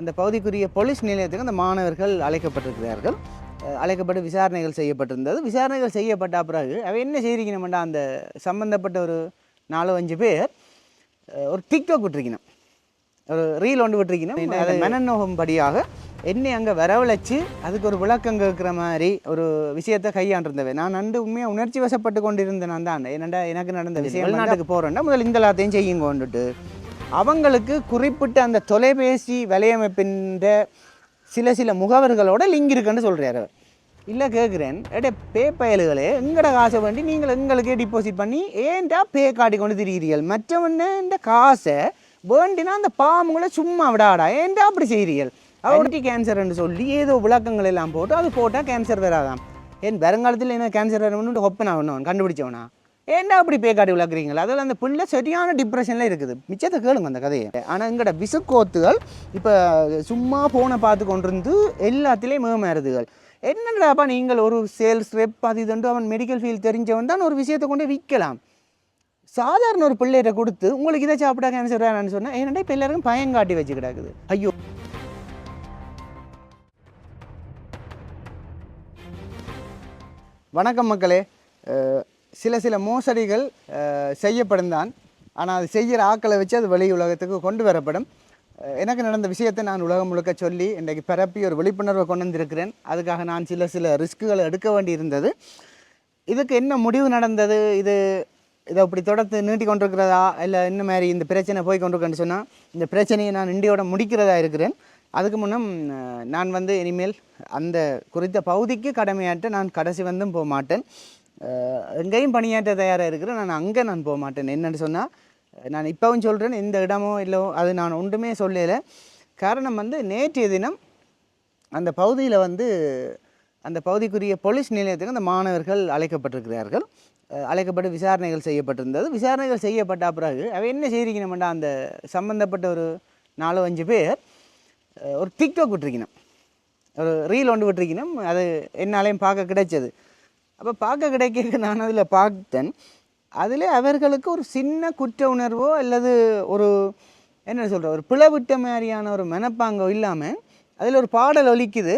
அந்த பகுதிக்குரிய போலீஸ் நிலையத்துக்கு அந்த மாணவர்கள் அழைக்கப்பட்டிருக்கிறார்கள். அழைக்கப்பட்டு விசாரணைகள் செய்யப்பட்டிருந்தது. விசாரணைகள் செய்யப்பட்ட பிறகு அவை என்ன செய்திருக்கணும்டா அந்த சம்பந்தப்பட்ட ஒரு நாலு அஞ்சு பேர் ஒரு டிக்டாக் விட்டுருக்கணும். ஒரு ரீல் ஒன்று விட்டுருக்கணும். அது மனநோகம் படியாக என்னை அங்கே வரவழைச்சு அதுக்கு ஒரு விளக்கம் கேட்குற மாதிரி ஒரு விஷயத்தை கையாண்டிருந்தவை நான் நண்டு உண்மையாக உணர்ச்சி வசப்பட்டு கொண்டிருந்தேன் நான் தான் என்னடா எனக்கு நடந்த விஷயம் வெளிநாட்டுக்கு போகிறேன்டா முதல்ல இந்த எல்லாத்தையும் செய்யுங்க கொண்டுட்டு அவங்களுக்கு குறிப்பிட்ட அந்த தொலைபேசி வலையமைப்பின்ற சில சில முகவர்களோட லிங்க் இருக்குன்னு சொல்கிறார் அவர். இல்லை கேட்குறேன் எடே பே பயலுகளே எங்கட காசை வேண்டி நீங்கள் எங்களுக்கே டிபாசிட் பண்ணி ஏன்டா பே காட்டி கொண்டு திரிகிறீர்கள் மற்றவன இந்த காசை வேண்டினா அந்த பாம்புங்களை சும்மா விடாடா. ஏன்டா அப்படி செய்கிறீர்கள் அவர்ட்டி கேன்சர்னு சொல்லி ஏதோ விளக்கங்கள் எல்லாம் போட்டு அது போட்டால் கேன்சர் வராதாம். ஏன் வருங்காலத்தில் என்ன கேன்சர் வரணும்னு ஒப்பனா ஒன்று கண்டுபிடிச்சவனா? ஏன்டா அப்படி பே காட்டி விளக்குறீங்களா? அதில் அந்த பிள்ளை சரியான டிப்ரெஷனில் இருக்குது. மிச்சத்தை கேளுங்க அந்த கதையை. ஆனால் எங்கட விசுக்கோத்துகள் இப்போ சும்மா ஃபோனை பார்த்து கொண்டிருந்து எல்லாத்துலேயும் மேமேறதுகள் என்னடாப்பா நீங்கள் ஒரு சேல்ஸ் ரெப் அது இதுண்டு அவன் மெடிக்கல் ஃபீல்ட் தெரிஞ்சவன் தான் ஒரு விஷயத்தை கொண்டு விற்கலாம். சாதாரண ஒரு பிள்ளைகிட்ட கொடுத்து உங்களுக்கு இதை சாப்பிட்டா கேன்சர் வேணான்னு சொன்னால் ஏன்னா இப்போ எல்லாருக்கும் பயம் காட்டி வச்சு கிடக்குது? ஐயோ. வணக்கம் மக்களே. சில சில மோசடிகள் செய்யப்படும் தான் ஆனால் அது செய்கிற ஆக்களை வச்சு அது வெளி உலகத்துக்கு கொண்டு வரப்படும். எனக்கு நடந்த விஷயத்தை நான் உலகம் முழுக்க சொல்லி இன்றைக்கு பரப்பி ஒரு விழிப்புணர்வை கொண்டு வந்திருக்கிறேன். அதுக்காக நான் சில சில ரிஸ்க்குகளை எடுக்க வேண்டி இருந்தது இதுக்கு என்ன முடிவு நடந்தது? இது இதை இப்படி தொடர்ந்து நீட்டி கொண்டிருக்கிறதா? இல்லை இந்த மாதிரி இந்த பிரச்சனை போய் கொண்டிருக்கேன்னு சொன்னால் இந்த பிரச்சனையை நான் இண்டியோட முடிக்கிறதா இருக்கிறேன். அதுக்கு முன்னம் நான் வந்து இனிமேல் அந்த குறித்த பகுதிக்கு கடமையாற்ற நான் கடைசி வந்தும் போக மாட்டேன் எங்கேயும் பணியாற்ற தயாராக இருக்கிறேன் நான் அங்கே நான் போக மாட்டேன். என்னென்னு சொன்னால் நான் இப்போவும் சொல்கிறேன் இந்த இடமோ இல்லை அது நான் ஒன்றுமே சொல்லலை. காரணம் வந்து நேற்றைய தினம் அந்த பகுதியில் வந்து அந்த பகுதிக்குரிய போலீஸ் நிலையத்துக்கு அந்த மாணவர்கள் அழைக்கப்பட்டிருக்கிறார்கள். அழைக்கப்பட்டு விசாரணைகள் செய்யப்பட்டிருந்தது. விசாரணைகள் செய்யப்பட்ட பிறகு அவை என்ன செய்திருக்கணும்டா அந்த சம்மந்தப்பட்ட ஒரு நாலு அஞ்சு பேர் ஒரு டிக்டாக் விட்டுருக்கணும். ஒரு ரீல் ஒன்று விட்டுருக்கணும். அது என்னாலையும் பார்க்க கிடைச்சது. அப்போ பார்க்க கிடைக்க நான் அதில் பார்த்தேன். அதில் அவர்களுக்கு ஒரு சின்ன குற்ற உணர்வோ அல்லது ஒரு என்ன சொல்கிற ஒரு பிளவிட்ட மாதிரியான ஒரு மனப்பாங்கோ இல்லாமல் அதில் ஒரு பாடல் ஒலிக்குது.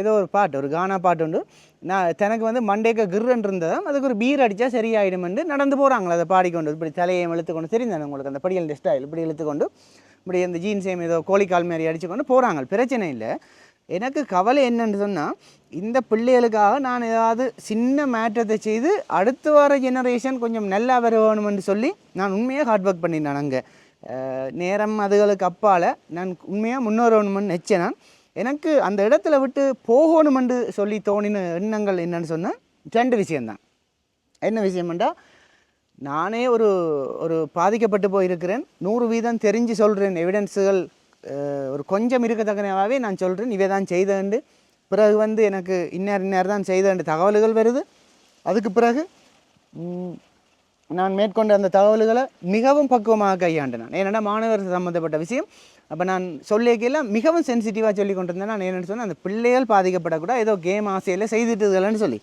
ஏதோ ஒரு பாட்டு ஒரு கானா பாட்டு உண்டு. நான் தனக்கு வந்து மண்டேக்க கிர்ரன் இருந்ததாம் அதுக்கு ஒரு பீர் அடித்தா சரியாயிடுமென்று நடந்து போகிறாங்களே அதை பாடிக்கொண்டு. இப்படி தலையை இழுத்துக்கொண்டு தெரிந்தானே உங்களுக்கு அந்த படியல் ஸ்டைல் இப்படி இழுத்துக்கொண்டு இப்படி அந்த ஜீன்ஸையும் ஏதோ கோழிக்கால் மாதிரி அடிச்சுக்கொண்டு போகிறாங்க பிரச்சனை இல்லை. எனக்கு கவலை என்னன்னு சொன்னால் இந்த பிள்ளைகளுக்காக நான் ஏதாவது சின்ன மாற்றத்தை செய்து அடுத்து வர ஜெனரேஷன் கொஞ்சம் நல்லா வருவணும்னு சொல்லி நான் உண்மையாக ஹார்ட் ஒர்க் பண்ணினேன் அங்கே. நேரம் அதுகளுக்கு அப்பால் நான் உண்மையாக முன்னேறணும்னு நினச்சேன் நான். எனக்கு அந்த இடத்துல விட்டு போகணுமென்று சொல்லி தோணின எண்ணங்கள் என்னன்னு சொன்னால் ரெண்டு விஷயம்தான். என்ன விஷயம்ண்டா நானே ஒரு ஒரு பாதிக்கப்பட்டு போயிருக்கிறேன். நூறு வீதம் தெரிஞ்சு சொல்கிறேன் எவிடன்ஸுகள் ஒரு கொஞ்சம் இருக்கத்தக்கனவாகவே நான் சொல்கிறேன் இவை தான் செய்தேன்ண்டு பிறகு வந்து எனக்கு இன்னார் இன்னார் தான் செய்தேன்டு தகவல்கள் வருது. அதுக்கு பிறகு நான் மேற்கொண்ட அந்த தகவல்களை மிகவும் பக்குவமாக கையாண்டு நான். ஏன்னா மாணவர் சம்மந்தப்பட்ட விஷயம். அப்போ நான் சொல்லியிருக்கையில் மிகவும் சென்சிட்டிவாக சொல்லி கொண்டிருந்தேன். நான் என்னென்னு சொன்னால் அந்த பிள்ளைகள் பாதிக்கப்படக்கூடாது. ஏதோ கேம் ஆசையில் செய்துட்டுதுலன்னு சொல்லி.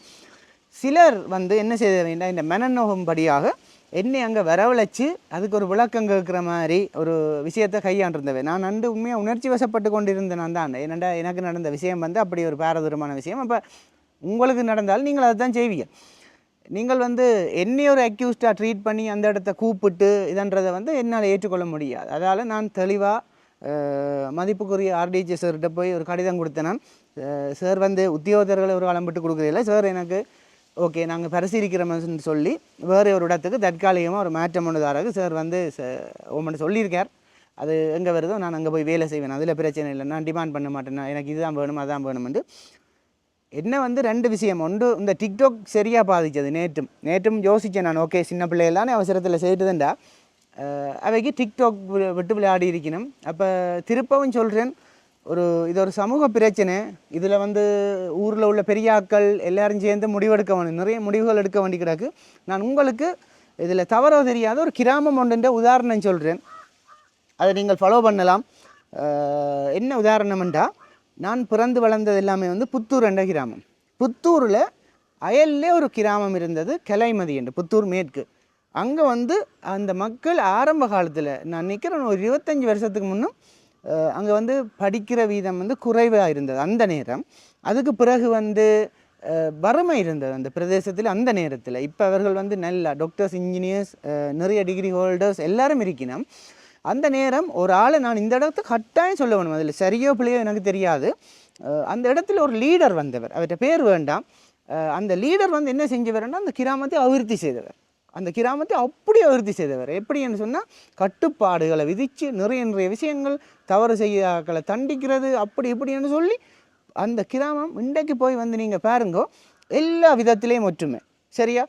சிலர் வந்து என்ன செய்ய வேண்டாம் இந்த மனநோகம் படியாக என்னை அங்கே வரவழைச்சு அதுக்கு ஒரு விளக்கம் கேட்குற மாதிரி ஒரு விஷயத்தை கையாண்டிருந்தவை நான் நண்டு உண்மையாக உணர்ச்சி வசப்பட்டு கொண்டிருந்தேன் நான் தான். என்னடா எனக்கு நடந்த விஷயம் வந்து அப்படி ஒரு பாரதூரமான விஷயம். அப்போ உங்களுக்கு நடந்தாலும் நீங்கள் அதை தான் செய்வீங்க. நீங்கள் வந்து என்னை ஒரு அக்யூஸ்டாக ட்ரீட் பண்ணி அந்த இடத்த கூப்பிட்டு இதன்றதை வந்து என்னால் ஏற்றுக்கொள்ள முடியாது. அதால் நான் தெளிவாக மதிப்புக்குரிய ஆர்டிஜி சார்கிட்ட போய் ஒரு கடிதம் கொடுத்தேன் சார் வந்து உத்தியோகத்தர்களை ஒரு களம்பிட்டு கொடுக்குறதில்ல. சார் எனக்கு ஓகே நாங்கள் பரிசீலிக்கிறோம்னு சொல்லி வேறு ஒரு இடத்துக்கு தற்காலிகமாக ஒரு மாற்றம் ஒன்று சார் வந்து உங்கள்கிட்ட சொல்லியிருக்கார். அது எங்கே வருதோ நான் அங்கே போய் வேலை செய்வேன். அதில் பிரச்சனை இல்லை. நான் டிமாண்ட் பண்ண மாட்டேன். எனக்கு இதுதான் வேணும் அதான் வேணும்னு என்ன வந்து ரெண்டு விஷயம். ஒன்று இந்த டிக்டாக் சரியாக பாதிச்சது நேற்றும். நேற்றும் யோசித்தேன் நான் ஓகே சின்ன பிள்ளைகளான அவசரத்தில் செய்துதுண்டா அவைக்கு டிக்டாக் விட்டு விளையாடி இருக்கணும். அப்போ திருப்பவும் சொல்கிறேன் ஒரு இது ஒரு சமூக பிரச்சனை. இதில் வந்து ஊரில் உள்ள பெரியாக்கள் எல்லாரும் சேர்ந்து முடிவெடுக்க வேணும் நிறைய முடிவுகள் எடுக்க வேண்டி கிடக்கு நான் உங்களுக்கு இதில் தவறோ தெரியாத ஒரு கிராமம் ஒன்றுன்ற உதாரணம் சொல்கிறேன் அதை நீங்கள் ஃபாலோ பண்ணலாம். என்ன உதாரணம்ண்டா நான் பிறந்து வளர்ந்தது எல்லாமே வந்து புத்தூர் என்ற கிராமம். புத்தூரில் அயல்லே ஒரு கிராமம் இருந்தது கலைமதி என்று புத்தூர் மேற்கு. அங்கே வந்து அந்த மக்கள் ஆரம்ப காலத்தில் நான் நிற்கிறேன் ஒரு இருபத்தஞ்சி வருஷத்துக்கு முன்னும் அங்கே வந்து படிக்கிற வீதம் வந்து குறைவாக இருந்தது அந்த நேரம். அதுக்கு பிறகு வந்து வறுமை இருந்தது அந்த பிரதேசத்தில் அந்த நேரத்தில். இப்போ அவர்கள் வந்து நல்ல டாக்டர்ஸ் இன்ஜினியர்ஸ் நிறைய டிகிரி ஹோல்டர்ஸ் எல்லாரும் இருக்கணும் அந்த நேரம் ஒரு ஆளை நான் இந்த இடத்த கட்டாயம் சொல்ல வேணும். அதில் சரியோ பிள்ளையோ எனக்கு தெரியாது. அந்த இடத்துல ஒரு லீடர் வந்தவர். அவர்கிட்ட பேர் வேண்டாம். அந்த லீடர் வந்து என்ன செஞ்சவர்னா அந்த கிராமத்தை அபிவிருத்தி செய்தவர். அந்த கிராமத்தை அப்படி அபிவிருத்தி செய்தவர். எப்படின்னு சொன்னால் கட்டுப்பாடுகளை விதித்து நிறைய நிறைய விஷயங்கள் தவறு செய்யாக்களை தண்டிக்கிறது அப்படி இப்படின்னு சொல்லி அந்த கிராமம் இன்றைக்கு போய் வந்து நீங்கள் பாருங்கோ எல்லா விதத்திலையும் ஒற்றுமை. சரியா?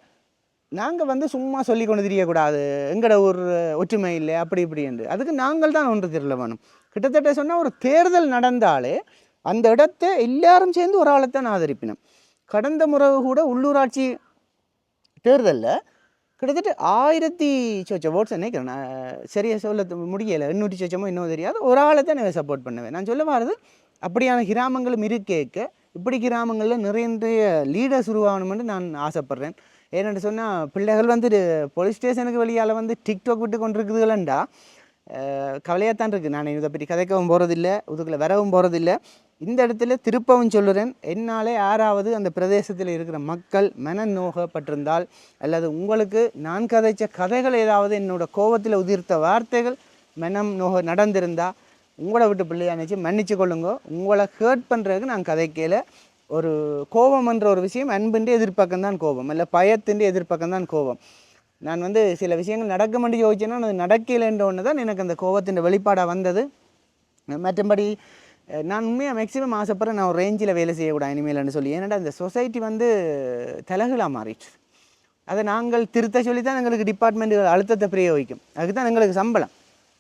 நாங்கள் வந்து சும்மா சொல்லி கொண்டு தெரியக்கூடாது எங்கட ஊர் ஒற்றுமை இல்லை அப்படி இப்படி என்று அதுக்கு நாங்கள் தான் ஒன்று தெரியல வேணும். கிட்டத்தட்ட சொன்னால் ஒரு தேர்தல் நடந்தாலே அந்த இடத்த எல்லாரும் சேர்ந்து ஒரு ஆளைத்தான் ஆதரிப்பினோம். கடந்த முறை கூட உள்ளூராட்சி தேர்தலில் கிட்டத்தட்ட ஆயிரத்தி சொச்ச ஓட்ஸ் நினைக்கிறேன் நான் சரியாக சொல்ல முடியலை. எண்ணூற்றி சொச்சமோ இன்னும் தெரியாது. ஒரு ஆளை தான் நான் சப்போர்ட் பண்ணுவேன். நான் சொல்ல வரது அப்படியான கிராமங்களும் இருக்கேக்க இப்படி கிராமங்களில் நிறைய லீடர்ஸ் உருவாகணும்னு நான் ஆசைப்பட்றேன். ஏன்னு சொன்னால் பிள்ளைகள் வந்து போலீஸ் ஸ்டேஷனுக்கு வெளியால் வந்து டிக்டாக் விட்டு கொண்டிருக்குதுகளண்டா. கவலையாக தான் இருக்குது நான் இதை பற்றி கதைக்கவும் போகிறதில்ல உதுக்கில் வரவும் போகிறதில்ல இந்த இடத்துல திருப்பவும் சொல்லுறேன். என்னாலே யாராவது அந்த பிரதேசத்தில் இருக்கிற மக்கள் மன நோகப்பட்டிருந்தால் அல்லது உங்களுக்கு நான் கதைச்ச கதைகள் ஏதாவது என்னோட கோபத்தில் உதிர்த்த வார்த்தைகள் மனம் நோக நடந்திருந்தால் உங்களை விட்டு பிள்ளையானிச்சு மன்னிச்சு கொள்ளுங்க. உங்களை ஹேர்ட் பண்ணுறதுக்கு நான் கதைக்கையில் ஒரு கோபம்ன்ற ஒரு விஷயம் அன்பின்றி எதிர்ப்பக்கம் தான் கோபம். இல்லை பயத்தின் எதிர்ப்பக்கம் தான் கோபம். நான் வந்து சில விஷயங்கள் நடக்க வேண்டிய யோசிச்சேன்னா அது நடக்கலைன்ற ஒன்று தான் எனக்கு அந்த கோபத்தின் வெளிப்பாடாக வந்தது. மற்றபடி நான் உண்மையாக மேக்ஸிமம் ஆசைப்படுறேன் நான் ஒரு ரேஞ்சில் வேலை செய்யக்கூடாது இனிமேல்னு சொல்லி. ஏன்னா இந்த சொசைட்டி வந்து தலகுலாக மாறிடுச்சு. அதை நாங்கள் திருத்த சொல்லி தான் எங்களுக்கு டிபார்ட்மெண்ட் அழுத்தத்தை பிரயோகிக்கும். அதுக்கு தான் எங்களுக்கு சம்பளம்.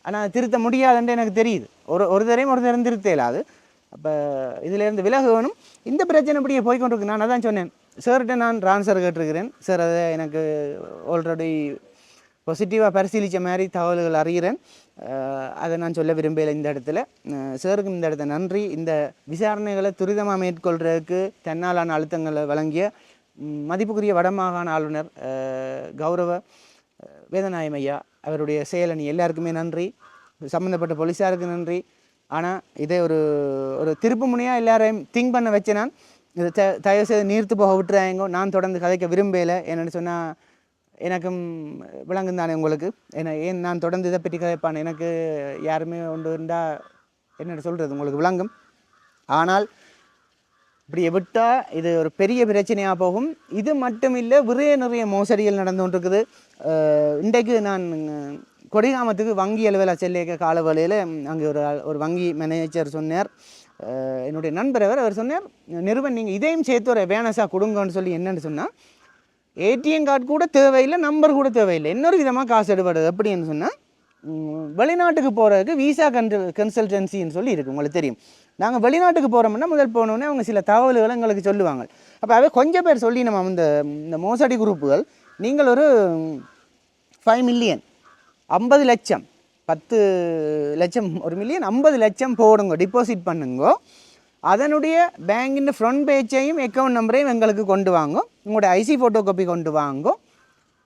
ஆனால் திருத்த முடியாதுன்ட்டு எனக்கு தெரியுது. ஒரு ஒரு தரையும் ஒரு தரம் திருத்த இயலாது. அப்போ இதிலேருந்து விலக வேணும் இந்த பிரச்சனை இப்படியே போய்கொண்டிருக்கு நான் அதான் சொன்னேன். சார்கிட்ட நான் ட்ரான்ஸ்ஃபர் கேட்டிருக்கிறேன். சார் அதை எனக்கு ஆல்ரெடி பாசிட்டிவாக பரிசீலித்த மாதிரி தகவல்கள் அறிகிறேன். அதை நான் சொல்ல விரும்பல இந்த இடத்துல. அஹ் இந்த இடத்துல நன்றி. இந்த விசாரணைகளை துரிதமாக மேற்கொள்றதுக்கு தன்னாலான அழுத்தங்களை வழங்கிய மதிப்புக்குரிய வடமாகாண ஆளுநர் கௌரவ அஹ் ஐயா அவருடைய செயலணி எல்லாருக்குமே நன்றி. சம்மந்தப்பட்ட போலீஸாருக்கு நன்றி. ஆனால் இதை ஒரு ஒரு திருப்பு முனையாக எல்லாரையும் திங்க் பண்ண வச்சேன் நான். இதை த தயவு செய்து நீர்த்து போக விட்டுறாங்க நான் தொடர்ந்து கதைக்க விரும்பலை. என்னென்னு சொன்னால் எனக்கும் விளங்கும் தானே உங்களுக்கு? என்ன ஏன் நான் தொடர்ந்து இதை பற்றி கேட்பான்? எனக்கு யாருமே ஒன்று இருந்தால் என்னென்ன சொல்கிறது உங்களுக்கு விளங்கும். ஆனால் இப்படி விட்டால் இது ஒரு பெரிய பிரச்சனையாக போகும். இது மட்டும் இல்லை நிறைய நிறைய மோசடிகள் நடந்து கொண்டிருக்குது. இன்றைக்கு நான் கொடிகாமத்துக்கு வங்கி அலுவலக செல்லிய கால அங்கே ஒரு ஒரு வங்கி மேனேஜர் சொன்னார். என்னுடைய நண்பர் அவர் அவர் சொன்னார் நிறுவன் நீங்கள் இதையும் சேர்த்து ஒரு வேனஸாக கொடுங்கன்னு சொல்லி என்னென்னு சொன்னால் ஏடிஎம் கார்டு கூட தேவையில்லை நம்பர் கூட தேவையில்லை. இன்னொரு விதமாக காசு எடுபடுது எப்படின்னு சொன்னால் வெளிநாட்டுக்கு போகிறதுக்கு விசா கன்சல் கன்சல்டன்சின்னு சொல்லி இருக்குது உங்களுக்கு தெரியும். நாங்கள் வெளிநாட்டுக்கு போகிறோம்னா முதல் போனோடனே அவங்க சில தகவல்களை எங்களுக்கு சொல்லுவாங்க. அப்போ அவை கொஞ்சம் பேர் சொல்லி நம்ம இந்த இந்த மோசடி குரூப்புகள். நீங்கள் ஒரு ஃபைவ் மில்லியன் ஐம்பது லட்சம் பத்து லட்சம் ஒரு மில்லியன் ஐம்பது லட்சம் போடுங்க டிபாசிட் பண்ணுங்கோ. அதனுடைய பேங்கின் ஃப்ரண்ட் பேஜையும் அக்கௌண்ட் நம்பரையும் எங்களுக்கு கொண்டு வாங்கும். உங்களோட ஐசி ஃபோட்டோ காப்பி கொண்டு வாங்கும்.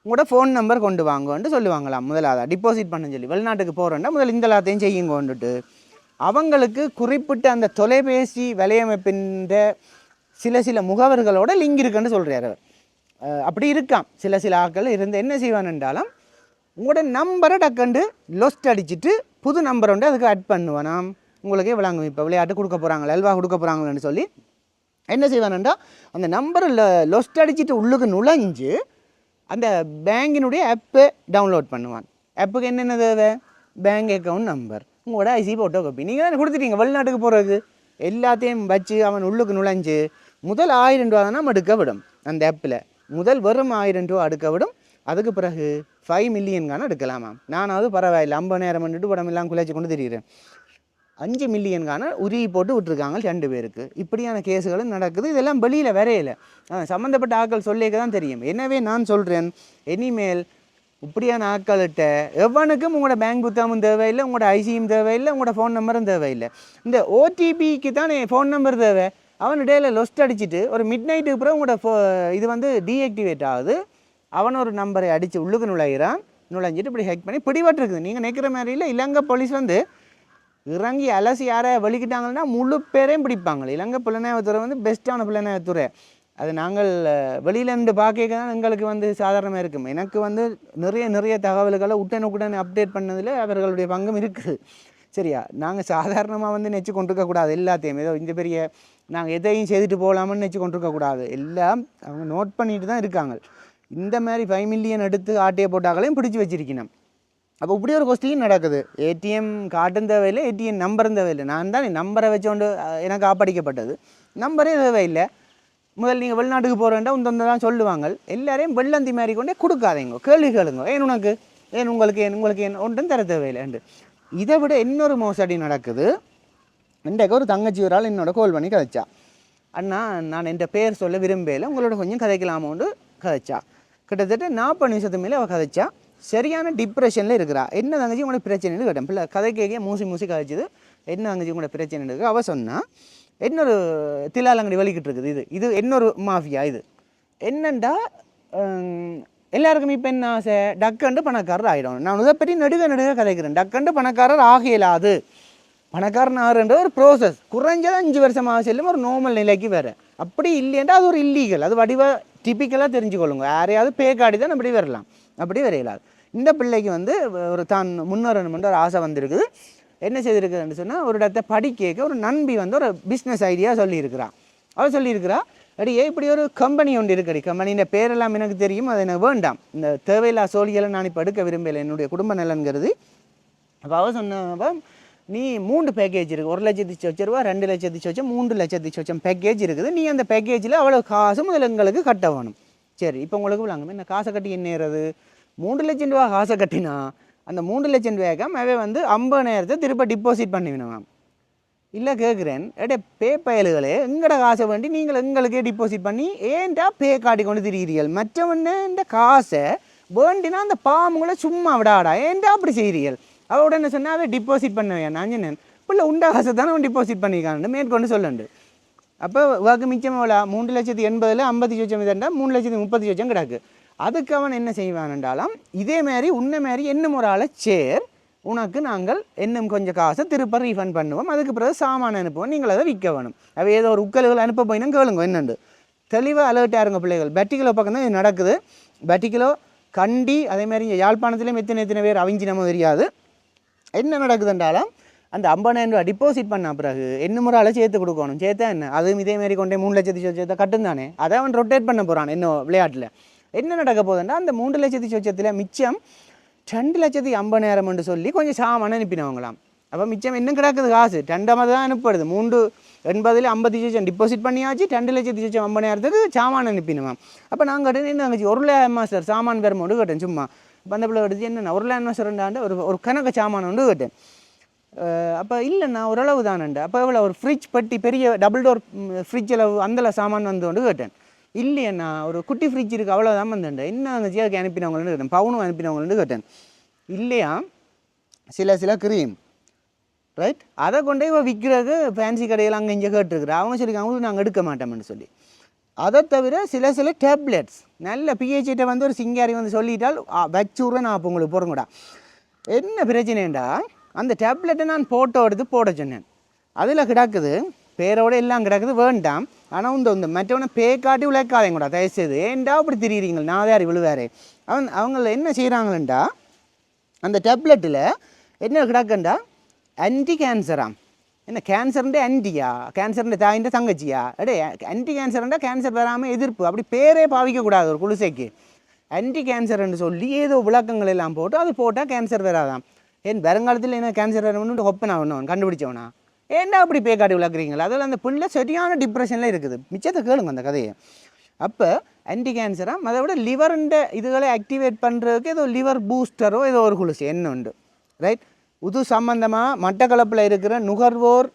உங்களோட ஃபோன் நம்பர் கொண்டு வாங்கன்ட்டு சொல்லுவாங்களாம் முதலாவது டிபாசிட் பண்ண சொல்லி. வெளிநாட்டுக்கு போகிறோன்னா முதல் இந்த எல்லாத்தையும் செய்யுங்கன்னுட்டு. அவங்களுக்கு குறிப்பிட்ட அந்த தொலைபேசி வலையமைப்பின் சில சில முகவர்களோட லிங்க் இருக்குன்னு சொல்கிறார் அவர். அப்படி இருக்காம். சில சில ஆட்கள் இருந்து என்ன செய்வான்ன்றாலும் உங்களோட நம்பரை டக்கண்டு லொஸ்ட் அடிச்சிட்டு புது நம்பர் வந்து அதுக்கு ஆட் பண்ணுவானாம். உங்களுக்கே விளங்கும். இப்போ விளையாட்டு கொடுக்க போகிறாங்க அல்வா கொடுக்க போகிறாங்களேன்னு சொல்லி என்ன செய்வானுண்டா அந்த நம்பரில் லொஸ்ட் அடிச்சிட்டு உள்ளுக்கு நுழைஞ்சு அந்த பேங்கினுடைய ஆப்பை டவுன்லோட் பண்ணுவான் ஆப்புக்கு என்னென்ன தேவை பேங்க் அக்கவுண்ட் நம்பர் உங்களோட ஐசி ஃபோட்டோ காப்பி நீங்கள் தானே கொடுத்துட்டீங்க வெளிநாட்டுக்கு போகிறதுக்கு எல்லாத்தையும் வச்சு அவன் உள்ளுக்கு நுழைஞ்சு முதல் ஆயிரம் ரூபா தானே நம்ம எடுக்க விடும் அந்த ஆப்பில் முதல் வெறும் ஆயிரம் ரூபா அடுக்க விடும். அதுக்கு பிறகு ஃபைவ் மில்லியன்கான எடுக்கலாமா நானாவது பரவாயில்லை ஐம்பது நேரம் பண்ணிட்டு உடம்பெல்லாம் குலைச்சி கொண்டு தெரிகிறேன் அஞ்சு மில்லியனுக்கான உருவி போட்டு விட்டுருக்காங்க ரெண்டு பேருக்கு. இப்படியான கேஸுகளும் நடக்குது. இதெல்லாம் வெளியில் வரையில. சம்மந்தப்பட்ட ஆட்கள் சொல்லிக்க தான் தெரியும். எனவே நான் சொல்கிறேன் இனிமேல் இப்படியான ஆட்கள்கிட்ட எவனுக்கும் உங்களோட பேங்க் புத்தகமும் தேவையில்லை உங்களோட ஐசியும் தேவையில்லை உங்களோட ஃபோன் நம்பரும் தேவையில்லை. இந்த ஓடிபிக்கு தானே ஃபோன் நம்பர் தேவை? அவன் இடையில லொஸ்ட் அடிச்சிட்டு ஒரு மிட் நைட்டுக்கு பிறகு உங்களோட ஃபோ இது வந்து டீஆக்டிவேட் ஆகுது. அவன் ஒரு நம்பரை அடித்து உள்ளுக்கு நுழையிறான். நுழைஞ்சிட்டு இப்படி ஹேக் பண்ணி பிடிபட்டுருக்குது. நீங்கள் நினைக்கிற மாதிரி இல்லை. இலங்கை போலீஸ் வந்து இறங்கி அலசி யாரை வலிக்கிட்டாங்கன்னா முழு பேரையும் பிடிப்பாங்க. இலங்கை புலனாய்வுத்துறை வந்து பெஸ்ட்டான புலனாய்வுத்துறை. அது நாங்கள் அஹ், வெளியில இருந்து பார்க்க தான் எங்களுக்கு வந்து சாதாரணமாக இருக்கும். எனக்கு வந்து நிறைய நிறைய தகவல்களை உடனுக்குடன் அப்டேட் பண்ணதில் அவர்களுடைய பங்கும் இருக்குது. சரியா? நாங்கள் சாதாரணமாக வந்து நெச்சு கொண்டிருக்கக்கூடாது எல்லாத்தையும். ஏதோ இந்த பெரிய நாங்கள் எதையும் செய்துட்டு போகலாமுன்னு நெச்சு கொண்டிருக்கக்கூடாது. எல்லாம் அவங்க நோட் பண்ணிட்டு தான் இருக்காங்க. இந்த மாதிரி ஃபைவ் மில்லியன் எடுத்து ஆட்டையை போட்டாக்களையும் பிடிச்சி வச்சிருக்கணும். அப்போ இப்படி ஒரு கொஸ்டின் நடக்குது. ஏடிஎம் காட்டும் தேவையில்லை ஏடிஎம் நம்பரும் தேவையில்லை. நான் தான் நம்பரை வச்சோண்டு எனக்கு ஆப்படிக்கப்பட்டது நம்பரே தேவையில்லை. முதல் நீங்கள் வெளிநாட்டுக்கு போகிறேன்டா உந்தந்த தான் சொல்லுவாங்க. எல்லாரையும் வெள்ளந்தி மாறி கொண்டே கொடுக்காதீங்க. கேள்வி கேளுங்க. ஏன் உனக்கு? ஏன் உங்களுக்கு? ஏன் உங்களுக்கு? ஏன்? ஒன்றும் தர தேவையில்லைண்டு இதை விட இன்னொரு மோசடி நடக்குது. இன்றைக்கு ஒரு தங்கச்சி ஒரு ஆள் என்னோட கோல் பண்ணி கதைச்சா. அண்ணா நான் என் பேர் சொல்ல விரும்பல உங்களோட கொஞ்சம் கதைக்கலாமோண்டு கதைச்சா. கிட்டத்தட்ட நாற்பது நிமிஷத்து மேலே அவள் கதைச்சா. சரியான டிப்ரெஷனில் இருக்கிறா. என்ன தங்கச்சி உங்களோட பிரச்சனைன்னு கேட்டேன். பிள்ளை கதை கேட்க மூசி மூசி கதைச்சது. என்ன தங்கச்சி உங்களோட பிரச்சனை இருக்கு அவள் சொன்னால் இன்னொரு திலாலங்கடி வலிக்கிட்டு இருக்குது இது. இது இன்னொரு மாஃபியா இது. என்னண்டா ஹம், எல்லாருக்கும் இப்போ என்ன ஆசை? டக்கண்டு பணக்காரர் ஆகிடும் நான் இதை பற்றி நடுக நடுக கதைக்கிறேன். டக்கண்டு பணக்காரர் ஆகியலாது பணக்காரன் ஆறுன்ற ஒரு ப்ரோசஸ் குறைஞ்சது அஞ்சு வருஷமாக செல்லும் ஒரு நார்மல் நிலைக்கு வேறு அப்படி இல்லையண்டா அது ஒரு இல்லீகல் அது வடிவ டிப்பிக்கலாக தெரிஞ்சுக்கொள்ளுங்க. யாரையாவது பே காடி தான் அப்படி வரலாம். அப்படி வரையலாது இந்த பிள்ளைக்கு வந்து ஒரு தான் முன்னேறணுமென்ற ஒரு ஆசை வந்திருக்குது. என்ன செய்திருக்குதுன்னு சொன்னால் ஒரு இடத்த படிக்க ஒரு நண்பி வந்து ஒரு பிஸ்னஸ் ஐடியா சொல்லியிருக்கிறான். அவள் சொல்லியிருக்கிறா அடியே இப்படி ஒரு கம்பெனி ஒன்று இருக்கடி கம்பெனியின் பேரெல்லாம் எனக்கு தெரியும். அது எனக்கு வேண்டாம். இந்த தேவையில்லா சோழிகளை நான் இப்போ எடுக்க விரும்பலை. என்னுடைய குடும்ப நலன்கிறது. அப்போ அவள் சொன்னவ நீ மூன்று பேக்கேஜ் இருக்குது ஒரு லட்சத்தி சொச்ச ரூபா ரெண்டு லட்சத்தி சொச்சம் மூன்று லட்சத்தி சொச்சம் பேக்கேஜ் இருக்குது. நீ அந்த பேக்கேஜில் அவ்வளோ காசு முதல்ல எங்களுக்கு கட்ட வேணும். சரி இப்போ உங்களுக்கு விளாங்க இந்த காசை கட்டி என்னேறது மூன்று லட்சம் ரூபா காசை கட்டினா அந்த மூன்று லட்சம் ரூபாய்க்கு அவன் வந்து ஐம்பது ஐம்பதாயிரத்தை திரும்ப டிபாசிட் மேம் இல்லை கேட்குறேன் எடே பே பயல்களே எங்கட காசை வேண்டி நீங்கள் எங்களுக்கே டிபாசிட் பண்ணி ஏன்டா பே காட்டி கொண்டு திரிகிறீர்கள் மற்றவன்னு இந்த காசை வேண்டினா அந்த பாம்புங்களை சும்மா விடாடா ஏன்டா அப்படி செய்கிறீர்கள் அவ உடனே சொன்னா அதை டிபாசிட் பண்ணுவேன் நான் சொன்னேன் பிள்ளை உண்டா காசை தானே அவன் டிபாசிட் பண்ணிக்கான்னு மேற்கொண்டு சொல்லண்டு. அப்போ வாக்கு மிச்சம் எவ்வளோ? மூன்று லட்சத்தி எண்பதில் ஐம்பத்தி சொச்சம் இதண்டா மூணு லட்சத்தி முப்பத்தி சொச்சம் கிடக்கு. அதுக்கு அவன் என்ன செய்வான்ன்றாலும் இதே மாதிரி உன்ன மாதிரி என்னும் ஒரு ஆளை சேர் உனக்கு நாங்கள் இன்னும் கொஞ்சம் காசை திருப்ப ரீஃபண்ட் பண்ணுவோம். அதுக்கு பிறகு சாமான அனுப்புவோம். நீங்கள் அதை விற்க வேணும். அவ ஏதோ ஒரு உக்கல்கள் அனுப்ப போயினா கேளுங்க என்னண்டு. தெளிவாக அலர்ட்டாக இருங்க பிள்ளைகள். பேட்டிக்கிலோ பக்கம் தான் இது நடக்குது. பேட்டிக்கிலோ கண்டி அதே மாதிரி யாழ்ப்பாணத்துலேயும் எத்தனை எத்தனை பேர் அவிஞ்சி நம்ம தெரியாது. என்ன நடக்குதுன்றாலும் அந்த ஐம்பதாயிரம் ரூபா டிபாசிட் பண்ண பிறகு என்ன முறை சேர்த்து கொடுக்கணும்? சேர்த்தா என்ன? அதுவும் இதே மாதிரி கொண்டே மூணு லட்சத்தி சொச்சத்தை கட்டும் தானே அதை அவன் ரொட்டேட் பண்ண போகிறான் இன்னும் விளையாட்டில். என்ன நடக்க போகுதுன்னா அந்த மூன்று லட்சத்தி சொச்சத்தில் மிச்சம் ரெண்டு லட்சத்தி ஐம்பதாயிரம்னு சொல்லி கொஞ்சம் சாமான அனுப்பினவங்களாம். அப்போ மிச்சம் என்ன கிடக்குது? காசு. ரெண்டாமது தான் அனுப்படுது மூன்று எண்பதில் ஐம்பத்தி சொச்சம் டிபாசிட் பண்ணியாச்சு. ரெண்டு லட்சத்தி சொச்சம் ஐம்பதாயிரத்துக்கு சாமான் அனுப்பினோம் அப்போ நாங்கள் கேட்டேன் என்ன தங்கச்சி ஒரு லேன் மாஸ்டர் சாமான் வரும்போது கேட்டேன் சும்மா. இப்போ அந்த பிள்ளை எடுத்து என்னென்ன ஒரு லேன் மாஸ்டர்ண்டாண்டு ஒரு ஒரு கணக்கு சாமான் ஒன்று கேட்டேன். அப்போ இல்லைண்ணா ஓரளவு தானண்டு அப்போ எவ்வளோ ஒரு ஃப்ரிட்ஜ் பெட்டி பெரிய டபுள் டோர் ஃப்ரிட்ஜ் அளவு அந்தல சாமான் வந்து கொண்டு கேட்டேன். இல்லையண்ணா ஒரு குட்டி ஃப்ரிட்ஜ் இருக்குது அவ்வளோதான் வந்துண்டு என்ன அந்த ஜியாக்கு அனுப்பினவங்கள்னு கேட்டேன். பவுனும் அனுப்பினவங்கள்னு கேட்டேன். இல்லையா? சில சில க்ரீம் ரைட் அதை கொண்டே இவ விற்கிறது ஃபேன்சி கடையில் அங்கே இங்கே கேட்டுருக்குறா. அவங்க சொல்லியிருக்காங்க நாங்கள் எடுக்க மாட்டோம்னு சொல்லி. அதை தவிர சில சில டேப்லெட்ஸ் நல்ல பிஹெச்சிட்ட வந்து ஒரு சிங்காரி வந்து சொல்லிட்டால் ஆ, வச்சுடுறேன் நான் அப்போ உங்களுக்கு போகிறேங்கடா என்ன பிரச்சனைண்டா அந்த டேப்லெட்டை நான் ஃபோட்டோ எடுத்து போட சொன்னேன். அதில் கிடக்குது பேரோடு எல்லாம் கிடக்குது வேண்டாம். ஆனால் இந்த இந்த மற்றவனை பே காட்டி உழைக்காதேங்கடா தயவுசெய்து. ஏன்டா அப்படி திரியிறீங்க? நான் யார் விழுவாரு? அவன் அவங்கள என்ன செய்கிறாங்களா அந்த டேப்லெட்டில் என்ன கிடக்குண்டா? ஆன்டி கேன்சராம் என்ன கேன்சர்ன்ற ஆன்டியா கேன்சர்ன்ற தாயின்ற தங்கச்சியா? அடே ஆன்டி கேன்சர்ன்றா கேன்சர் வராமல் எதிர்ப்பு. அப்படி பேரே பாவிக்கக்கூடாது ஒரு குளிசைக்கு ஆன்டி கேன்சர்ன்னு சொல்லி ஏதோ விளக்கங்கள் எல்லாம் போட்டு அது போட்டால் கேன்சர் வராதாம். ஏன் வருங்காலத்தில் என்ன கேன்சர் வரணும்னு ஒப்பன் ஆகணும் கண்டுபிடிச்சவனா? என்ன அப்படி பே காட்டி விளக்குறீங்களா அதில் அந்த பிள்ளை சரியான டிப்ரெஷனில் இருக்குது. மிச்சத்தை கேளுங்க அந்த கதையை. அப்போ ஆன்டி கேன்சராக அதை விட லிவருண்ட இதுகளை ஆக்டிவேட் பண்ணுறதுக்கு ஏதோ லிவர் பூஸ்டரோ ஏதோ ஒரு குளிச்சு என்ன உண்டு? ரைட் இது சம்பந்தமாக மட்டக்களப்பில் இருக்கிற நுகர்வோர்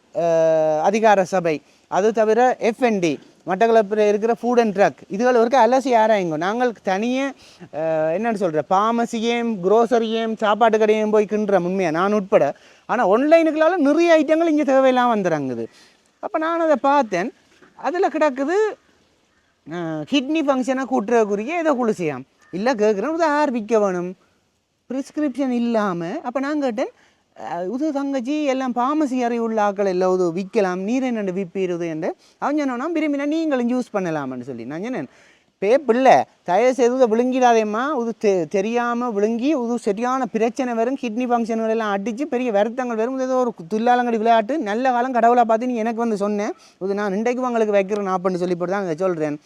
அதிகார சபை. அது தவிர எஃப்என்டி மட்டக்களப்பில் இருக்கிற ஃபுட் அண்ட் ட்ரக் இதுகள் இருக்க அலசி ஆராயுங்க. நாங்கள் தனியாக என்னென்னு சொல்கிற பாமசியும் குரோசரியும் சாப்பாட்டு கடையும் போய் கிண்டுறோம் உண்மையாக நான் உட்பட. ஆனால் ஒன்லைனுக்குள்ளால நிறைய ஐட்டங்கள் இங்கே தேவையெல்லாம் வந்துடுறாங்குது அப்போ நான் அதை பார்த்தேன். அதில் கிடக்குது கிட்னி ஃபங்க்ஷனாக கூட்டுறதுக்குரிய ஏதோ குளிசையாம் இல்லை கேட்குறேன் இது ஆர்பிக்க வேணும். ப்ரிஸ்கிரிப்ஷன் இல்லாமல் அப்போ நான் கேட்டேன் உது தங்கச்சி எல்லாம் பாமசி அறிவுள்ள ஆக்கள் எல்லாம் இது விற்கலாம் நீர் என்னென்று விப்பிடுது என்று அவன் சொன்னா விரும்பினா நீங்களும் யூஸ் பண்ணலாம்னு சொல்லி. நான் சொன்னேன் பே பிள்ளை தயவு செய்து இதை விழுங்கிடாதேம்மா. இது தெ தெரியாமல் விழுங்கி இது சரியான பிரச்சனை வரும். கிட்னி ஃபங்க்ஷன்கள் எல்லாம் அடித்து பெரிய வருத்தங்கள் வரும். ஏதோ ஒரு துல்லாலங்கடி விளையாட்டு. நல்ல காலம் கடவுளை பார்த்து நீ எனக்கு வந்து சொன்னேன் இது நான் இன்றைக்கு உங்களுக்கு வைக்கிறேன் அப்படின்னு சொல்லி போட்டு தான் அதை சொல்கிறேன்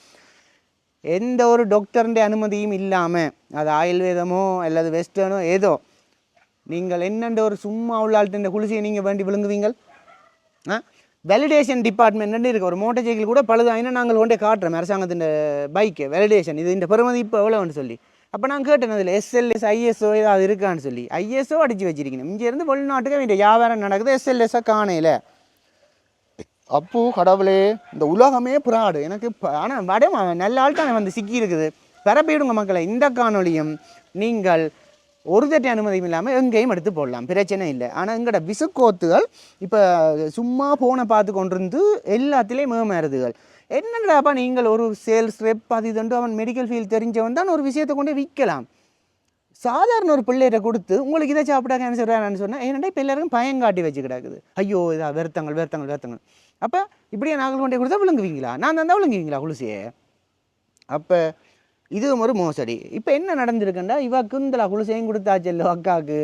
எந்த ஒரு டாக்டருடைய அனுமதியும் இல்லாமல் அது ஆயுர்வேதமோ அல்லது வெஸ்டர்னோ ஏதோ நீங்கள் என்னென்ற ஒரு சும்மா உள்ள ஆள்கிட்ட குளிசையை நீங்கள் வேண்டி விழுங்குவீங்கள்? ஆ? வெலிடேஷன் டிபார்ட்மெண்ட் இருக்குது ஒரு மோட்டர் சைக்கிள் கூட பழுதாயினா நாங்கள் கொண்டே காட்டுறோம் அரசாங்கத்தின் பைக்கு வெலிடேஷன் இது இந்த பெருமதி இப்போ எவ்வளோன்னு சொல்லி. அப்போ நான் கேட்டேன் அதில் எஸ்எல்எஸ் ஐஎஸ்ஓ ஏதாவது இருக்கான்னு சொல்லி. ஐஎஸ்ஓ அடித்து வச்சிருக்கணும். இங்கேருந்து வெளிநாட்டுக்கு வேண்டிய வியாபாரம் நடக்குது எஸ்எல்எஸ்ஸை காணையில். அப்போ கடவுளே இந்த உலகமே புறாடு. எனக்கு ஆனால் வட நல்ல ஆள் தானே வந்து சிக்கி இருக்குது பரப்பிடுங்க மக்களை இந்த காணொளியும் நீங்கள் ஒரு தட்டி அனுமதியும் இல்லாமல் எங்கேயும் எடுத்து போடலாம். பிரச்சனை இல்லை. ஆனால் எங்களோட விசுக்கோத்துகள் இப்போ சும்மா ஃபோனை பார்த்து கொண்டிருந்து எல்லாத்துலேயும் மேமேறதுகள் என்னடாப்பா நீங்கள் ஒரு சேல்ஸ் ரெப் அது இதுண்டு அவன் மெடிக்கல் ஃபீல்டு தெரிஞ்சவன் தான் ஒரு விஷயத்தை கொண்டு விற்கலாம். சாதாரண ஒரு பிள்ளைகிட்ட கொடுத்து உங்களுக்கு இதை சாப்பிட்டா கேன்சர் வேணான்னு சொன்னால் ஏன்னா இப்போ எல்லாருக்கும் பயங்காட்டி வச்சு கிடக்குது. ஐயோ இதா வருத்தங்கள் வருத்தங்கள் வருத்தங்கள். அப்போ இப்படியே நாங்கள் கொண்டே கொடுத்தா விழுங்குவீங்களா? நான் தந்தால் விழுங்குவீங்களா குளிசியே? அப்போ இது ஒரு மோசடி. இப்போ என்ன நடந்திருக்குண்டா? இவா குந்தலா குளிசையும் கொடுத்தாச்சல்லோ அக்காவுக்கு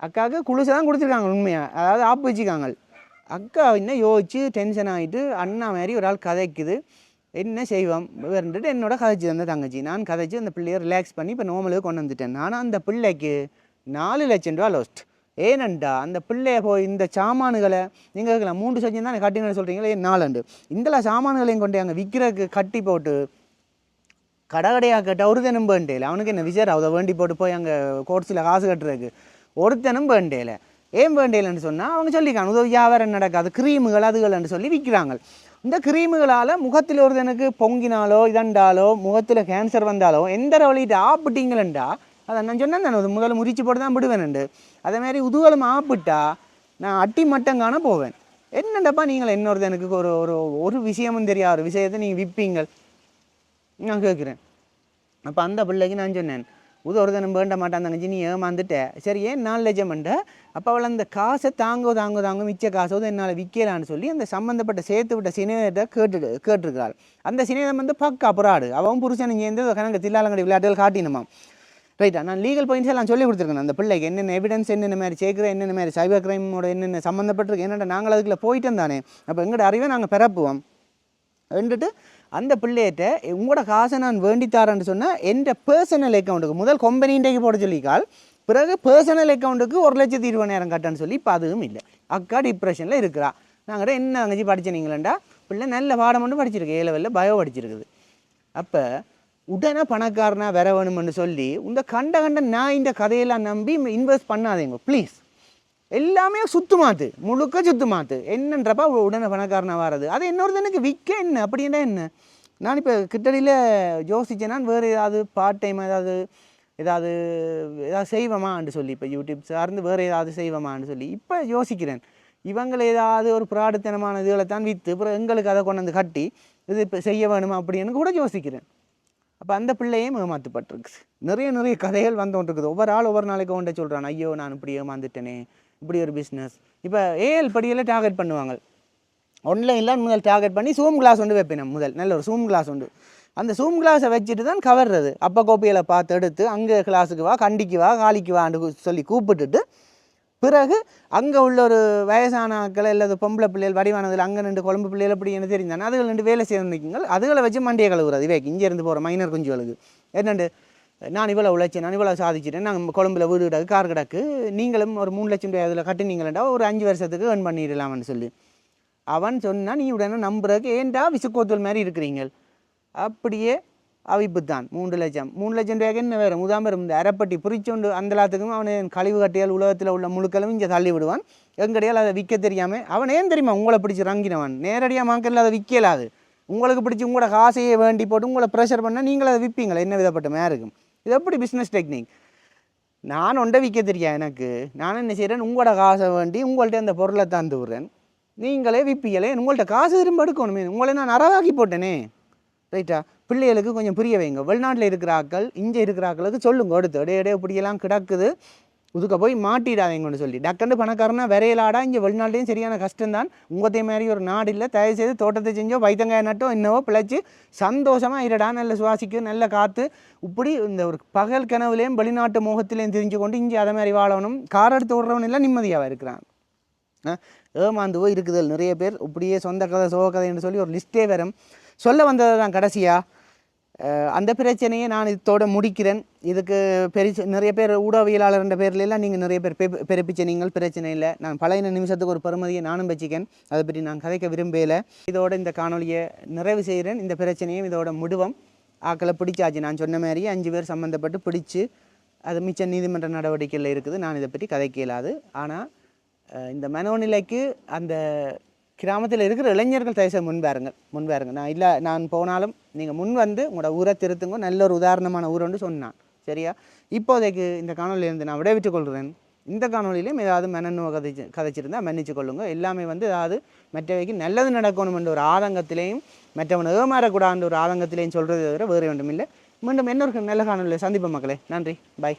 அக்காவுக்கு குளிசை தான் கொடுத்துருக்காங்க உண்மையாக அதாவது ஆப்பு வச்சுக்காங்க. அக்கா இன்னும் யோசிச்சு டென்ஷன் ஆகிட்டு அண்ணா மாதிரி ஒரு ஆள் கதைக்குது. என்ன செய்வோம்? வந்துட்டு என்னோட கதைச்சி அந்த தங்கச்சி. நான் கதைச்சி அந்த பிள்ளையை ரிலாக்ஸ் பண்ணி இப்போ நோமலுக்கு கொண்டு வந்துட்டேன். ஆனால் அந்த பிள்ளைக்கு நாலு லட்சம் ரூபா லோஸ்ட் ஏனண்டா? அந்த பிள்ளைய போய் இந்த சாமான்களை நீங்கள் இருக்கலாம் மூன்று சஜம் தான் கட்டினு சொல்கிறீங்களே ஏன் நாலண்டு இந்த சாமான்களையும் கொண்டு அங்கே விற்கிறதுக்கு கட்டி போட்டு கடகடையாக கேட்டால் ஒருத்தனும் வேண்டேல அவனுக்கு என்ன விசாரம் அதை வேண்டி போட்டு போய் அங்கே கோர்ட்ஸில் காசு கட்டுறதுக்கு. ஒருத்தனும் வேண்டேல ஏன் வேண்டேலன்னு சொன்னால் அவங்க சொல்லிக்காங்க உதவி வியாபாரம் நடக்காது க்ரீமுகள் அதுகள்னு சொல்லி விற்கிறாங்க இந்த க்ரீமுகளால் முகத்தில் ஒருத்தனுக்கு பொங்கினாலோ இதண்டாலோ முகத்தில் கேன்சர் வந்தாலோ எந்த வழிட்டு ஆப்பிட்டீங்களா அதை நான் சொன்னேன் தானே முதல்ல முறிச்சு போட்டு தான் விடுவேனுண்டு அதே மாதிரி உதுவலம் ஆப்பிட்டா நான் அட்டி மட்டம் காண போவேன். என்னண்டப்பா நீங்கள் இன்னொருத்தனுக்கு ஒரு ஒரு ஒரு விஷயமும் தெரியாத ஒரு விஷயத்தை நீங்கள் விற்பீங்கள் நான் கேட்குறேன் அப்போ அந்த பிள்ளைக்கு நான் சொன்னேன் உது ஒருத்தனும் வேண்ட மாட்டான் தங்கச்சி நீ ஏமாந்துட்ட சரி ஏன் நாலு லட்சம் பண்ண அப்போ அவள் அந்த காசை தாங்கோ தாங்கோ தாங்கோ மிச்ச காசோ என்னால் விற்கலான்னு சொல்லி அந்த சம்மந்தப்பட்ட சேர்த்து விட்ட சினேகிட்ட கேட்டு கேட்டிருக்கிறாள் அந்த சினேதம் வந்து பக்கா புறாடு அவன் புருஷன் சேர்ந்து கணக்கு தில்லாலங்கடி விளையாட்டுகள் காட்டினுமா ரைட்டா நான் லீகல் பாயிண்ட்ஸ் எல்லாம் சொல்லி கொடுத்துருக்கேன் அந்த பிள்ளைக்கு என்னென்ன எவிடன்ஸ் என்னென்ன மாதிரி சேர்க்குற என்னென்ன மாதிரி சைபர் கிரைமோட என்னென்ன சம்மந்தப்பட்டிருக்கு என்னென்ன நாங்கள் அதுக்குள்ளே போயிட்டோம் தானே அப்போ எங்களோட அறிவை நாங்கள் பிறப்புவோம் வந்துட்டு அந்த பிள்ளையிட்ட உங்களோட காசை நான் வேண்டித்தாரேன்னு சொன்னால் எந்த பர்சனல் அக்கௌண்ட்டுக்கு முதல் கம்பெனின்டேக்கு போட சொல்லிக்கால் பிறகு பர்சனல் அக்கௌண்ட்டுக்கு ஒரு லட்சத்தி இருபதாயிரம் கட்டன்னு சொல்லி இப்போ அதுவும் இல்லை. அக்கா டிப்ரெஷனில் இருக்கிறா. நாங்கள் என்ன தங்கச்சி படிச்சனீங்களா பிள்ளை நல்ல பாடம் மட்டும் படிச்சிருக்கு. ஏ லெவலில் பயோ படிச்சிருக்குது. அப்போ உடனே பணக்காரனா வர வேணும்னு சொல்லி இந்த கண்ட கண்ட நான் இந்த கதையெல்லாம் நம்பி இன்வெஸ்ட் பண்ணாதீங்க ப்ளீஸ் எல்லாமே சுத்து மாத்து முழுக்க சுத்து மாத்து என்னன்றப்ப உடனே பணக்காரனாக வராது அது இன்னொருத்தனுக்கு விற்க என்ன? அப்படின்னா என்ன நான் இப்போ கிட்டடியில் யோசிச்சேன்னா வேறு ஏதாவது பார்ட் டைம் ஏதாவது ஏதாவது ஏதாவது செய்வோமான்னு சொல்லி இப்போ யூடியூப் சார்ந்து வேறு ஏதாவது செய்வோமான்னு சொல்லி இப்போ யோசிக்கிறேன். இவங்களை ஏதாவது ஒரு பிராடுத்தனமான இதுகளை தான் விற்று அப்புறம் எங்களுக்கு அதை கொண்டு வந்து கட்டி இது இப்போ செய்ய வேணுமா அப்படின்னு கூட யோசிக்கிறேன். அப்போ அந்த பிள்ளையும் ஏமாற்றப்பட்டிருக்கு நிறைய நிறைய கதைகள் வந்து இருக்குது ஒவ்வொரு ஆள் ஒவ்வொரு நாளைக்கு ஒன்றை சொல்கிறான் ஐயோ நான் இப்படி ஏமாந்துட்டேனே. இப்படி ஒரு பிஸ்னஸ் இப்போ ஏஎல் படியில் டார்கெட் பண்ணுவாங்க. ஆன்லைனில் முதல் டார்கெட் பண்ணி சூம் கிளாஸ் ஒன்று வைப்பேன் முதல். நல்ல ஒரு சூம் கிளாஸ் உண்டு. அந்த சூம் கிளாஸை வச்சுட்டு தான் கவர்றது அப்போ கோப்பையில் பார்த்து எடுத்து அங்கே கிளாஸுக்கு வா கண்டிக்கு வா காலிக்கு வான்னு சொல்லி கூப்பிட்டுட்டு பிறகு அங்கே உள்ள ஒரு வயசான ஆட்கள் இல்லை பொம்பளை பிள்ளைகள் வடிவானதில் அங்கே ரெண்டு குழம்பு பிள்ளைகள் அப்படி என்ன தெரிஞ்சானே அதுகள் ரெண்டு வேலை செய்ய நிற்குங்கள் அதுகளை வச்சு மண்டியை கழுவுறது. இவைக்கு இங்கேருந்து போகிற மைனர் குஞ்சுகளுக்கு. என்னண்டு? நான் இவ்வளோ உழைச்சேன் நான் இவ்வளோ சாதிச்சிட்டேன் நாங்கள் கொழம்புல வீடு கிடக்கு கார் கிடக்கு நீங்களும் ஒரு மூணு லட்சம் ரூபாய் அதில் கட்டினீங்களா ஒரு அஞ்சு வருஷத்துக்கு ஏர்ன் பண்ணிடலாம்னு சொல்லி. அவன் சொன்னால் நீ உடனே நம்புறதுக்கு ஏன்டா விசுக்கோத்தல் மாதிரி இருக்கிறீங்க அப்படியே அவிப்பு தான் மூன்று லட்சம். மூணு லட்சம் ரூபாய்க்கு என்ன வேறு? முதாமரம் இந்த அரைப்பட்டி புரிச்சோண்டு அந்த எல்லாத்துக்கும் அவனை கழிவு கட்டியால் உலகத்தில் உள்ள முழுக்களும் இங்கே தள்ளி விடுவான். எங்கடையால் அதை விற்க தெரியாமல் அவன் ஏன் தெரியுமா உங்களை பிடிச்சி ரங்கினவன்? நேரடியாக மாக்கல்ல அதை விற்கலாது. உங்களுக்கு பிடிச்சி உங்களோட காசையே வேண்டி போட்டு உங்களை ப்ரெஷர் பண்ணால் நீங்களும் அதை விற்பீங்களா என்ன விதப்பட்ட மேருக்கும். இது எப்படி பிஸ்னஸ் டெக்னிக் நான் ஒன்றை விற்க தெரியா எனக்கு? நான் என்ன செய்கிறேன் உங்களோட காசை வேண்டி உங்கள்கிட்ட அந்த பொருளை தந்து விடுறேன் நீங்களே விற்பீங்களே உங்கள்கிட்ட காசு திரும்ப எடுக்கணுமே. உங்களை நான் நரவாக்கி போட்டேனே. ரைட்டா? பிள்ளைகளுக்கு கொஞ்சம் புரிய வைங்க. வெளிநாட்டில் இருக்கிற ஆக்கள் இங்கே இருக்கிற ஆக்களுக்கு சொல்லுங்க. எடுத்து இடையே இடையே இப்படியெல்லாம் கிடக்குது. உதுக்க போய் மாட்டிடாதீங்கன்னு சொல்லி. டக்குன்னு பணக்காரனா விரையிலாடா இங்கே வெளிநாட்டையும் சரியான கஷ்டம்தான். உங்கள்தே மாதிரி ஒரு நாடு இல்லை தயவு செய்து தோட்டத்தை செஞ்சோ வைத்தங்காய நட்டோ என்னவோ பிழைச்சி சந்தோஷமாக இருடா நல்ல சுவாசிக்கும் நல்ல காற்று இப்படி இந்த ஒரு பகல் கனவுலேயும் வெளிநாட்டு மோகத்திலையும் தெரிஞ்சு கொண்டு இங்கே அதை மாதிரி வாழணும். கார் எடுத்து விடுறவன் எல்லாம் நிம்மதியாக இருக்கிறான். ஏமாந்து போய் இருக்குதல் நிறைய பேர். இப்படியே சொந்த கதை சோக கதைன்னு சொல்லி ஒரு லிஸ்ட்டே வரும். சொல்ல வந்தது தான் கடைசியாக அந்த பிரச்சனையை நான் இதோட முடிக்கிறேன். இதுக்கு பெரிய நிறைய பேர் ஊடகவியலாளர்ன்ற பேர்லாம் நீங்கள் நிறைய பேர் பெ- பிறப்பிச்ச நீங்கள் பிரச்சனை இல்லை. நான் பழைய நிமிஷத்துக்கு ஒரு பெருமதியை நானும் வச்சுக்கேன். அதை பற்றி நான் கதைக்க விரும்பலை. இதோட இந்த காணொளியை நிறைவு செய்கிறேன். இந்த பிரச்சனையும் இதோட முடிவம் ஆக்களை பிடிச்சாச்சு. நான் சொன்ன மாதிரி அஞ்சு பேர் சம்மந்தப்பட்டு பிடிச்சி அது மிச்ச நீதிமன்ற நடவடிக்கையில் இருக்குது. நான் இதை பற்றி கதைக்க இயலாது. ஆனால் இந்த மனோநிலைக்கு அந்த கிராமத்தில் இருக்கிற இளைஞர்கள் தயவுசெய்து முன்பாருங்க முன்பாருங்க நான் இல்லை நான் போனாலும் நீங்கள் முன் வந்து உங்களோட ஊரை திருத்துங்க. நல்ல ஒரு உதாரணமான ஊருன்னு சொன்னான். சரியா? இப்போதைக்கு இந்த காணொலியிலிருந்து நான் விடைபெற்றுக் கொள்கிறேன். இந்த காணொலியிலையும் ஏதாவது மனநோய் கதைச்சு கதைச்சிருந்தால் மன்னிச்சு கொள்ளுங்க. எல்லாமே வந்து ஏதாவது மற்றவைக்கு நல்லது நடக்கணுமென்ற ஒரு ஆதங்கத்திலையும் மற்றவன் ஏமாறக்கூடாதுன்ற ஒரு ஆதங்கத்திலையும் சொல்கிறதை தவிர வேறு ஒன்றும் இல்லை மீண்டும் இன்னொரு நல்ல காணொலியில் சந்திப்போம் மக்களே. நன்றி. பை.